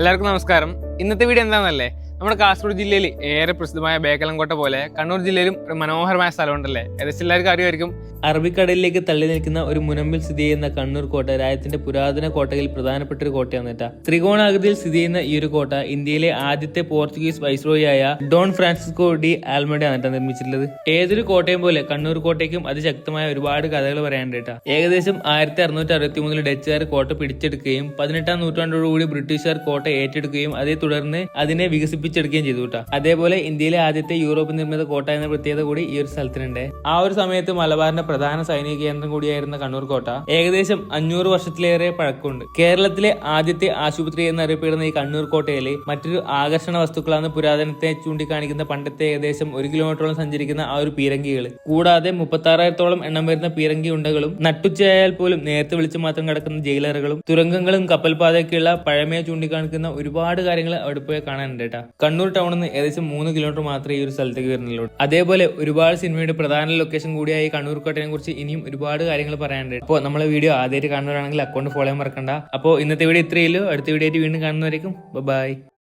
എല്ലാവർക്കും നമസ്കാരം. ഇന്നത്തെ വീഡിയോ എന്താണെന്നല്ലേ നമ്മുടെ കാസർഗോഡ് ജില്ലയിൽ ഏറെ പ്രസിദ്ധമായ ബേക്കലംകോട്ട പോലെ കണ്ണൂർ ജില്ലയിലും ഒരു മനോഹരമായ സ്ഥലമുണ്ടല്ലേ? ഏകദേശം എല്ലാവർക്കും അറിയുമായിരിക്കും. അറബിക്കടലിലേക്ക് തള്ളി നിൽക്കുന്ന ഒരു മുനമ്പിൽ സ്ഥിതി ചെയ്യുന്ന കണ്ണൂർ കോട്ട രാജ്യത്തിന്റെ പുരാതന കോട്ടയിൽ പ്രധാനപ്പെട്ട ഒരു കോട്ടയാണ് കേട്ടാ. ത്രികോണാകൃതിയിൽ സ്ഥിതി ചെയ്യുന്ന ഈ ഒരു കോട്ട ഇന്ത്യയിലെ ആദ്യത്തെ പോർച്ചുഗീസ് വൈസ്രോയിയായ ഡോൺ ഫ്രാൻസിസ്കോ ഡി ആൽമഡ ആണ് കേട്ടോ നിർമ്മിച്ചിട്ടുള്ളത്. ഏതൊരു കോട്ടയും പോലെ കണ്ണൂർ കോട്ടയ്ക്കും അതിശക്തമായ ഒരുപാട് കഥകൾ പറയാനുണ്ട് കേട്ടാ. ഏകദേശം ആയിരത്തി അറുന്നൂറ്റി അറുപത്തി മൂന്നിൽ ഡച്ചുകാർ കോട്ട പിടിച്ചെടുക്കുകയും പതിനെട്ടാം നൂറ്റാണ്ടോടുകൂടി ബ്രിട്ടീഷുകാർ കോട്ട ഏറ്റെടുക്കുകയും അതേ തുടർന്ന് അതിനെ വികസിപ്പിച്ചെടുക്കുകയും ചെയ്തു കേട്ടോ. അതേപോലെ ഇന്ത്യയിലെ ആദ്യത്തെ യൂറോപ്പ് നിർമ്മിത കോട്ട എന്ന പ്രത്യേകത കൂടി ഈ ഒരു സ്ഥലത്തിനുണ്ട്. ആ ഒരു സമയത്ത് മലബാറിന്റെ പ്രധാന സൈനിക കേന്ദ്രം കൂടിയായിരുന്ന കണ്ണൂർ കോട്ട ഏകദേശം അഞ്ഞൂറ് വർഷത്തിലേറെ പഴക്കമുണ്ട്. കേരളത്തിലെ ആദ്യത്തെ ആശുപത്രി എന്നറിയപ്പെടുന്ന ഈ കണ്ണൂർ കോട്ടയിലെ മറ്റൊരു ആകർഷണ വസ്തുക്കളാണ് പുരാതനത്തെ ചൂണ്ടിക്കാണിക്കുന്ന പണ്ടത്തെ ഏകദേശം ഒരു കിലോമീറ്ററോളം സഞ്ചരിക്കുന്ന ആ ഒരു പീരങ്കികൾ കൂടാതെ മുപ്പത്തി ആറായിരത്തോളം എണ്ണം വരുന്ന പീരങ്കി ഉണ്ടകളും നട്ടുച്ചയായാൽ പോലും നേരത്തെ വിളിച്ച് മാത്രം കിടക്കുന്ന ജയിലറുകളും തുരങ്കങ്ങളും കപ്പൽപാതയൊക്കെയുള്ള പഴമയെ ചൂണ്ടിക്കാണിക്കുന്ന ഒരുപാട് കാര്യങ്ങൾ അവിടെ പോയി കാണാനുണ്ട് കേട്ടോ. കണ്ണൂർ ടൗണിൽ നിന്ന് ഏകദേശം മൂന്ന് കിലോമീറ്റർ മാത്രമേ ഈ ഒരു സ്ഥലത്തേക്ക് വരുന്നുള്ളൂ. അതേപോലെ ഒരുപാട് സിനിമയുടെ പ്രധാന ലൊക്കേഷൻ കൂടിയായി കണ്ണൂർ കോട്ടയെ കുറിച്ച് ഇനിയും ഒരുപാട് കാര്യങ്ങൾ പറയാനുണ്ട്. അപ്പോൾ നമ്മളെ വീഡിയോ ആദ്യമായിട്ട് കാണുന്നവരാണെങ്കിൽ അക്കൗണ്ട് ഫോളോ ചെയ്യാൻ മറക്കണ്ട. അപ്പോൾ ഇന്നത്തെ വീഡിയോ ഇത്രയല്ലോ അടുത്ത വീഡിയോ ആയിട്ട് വീണ്ടും കാണുന്നവരേക്കും ബൈ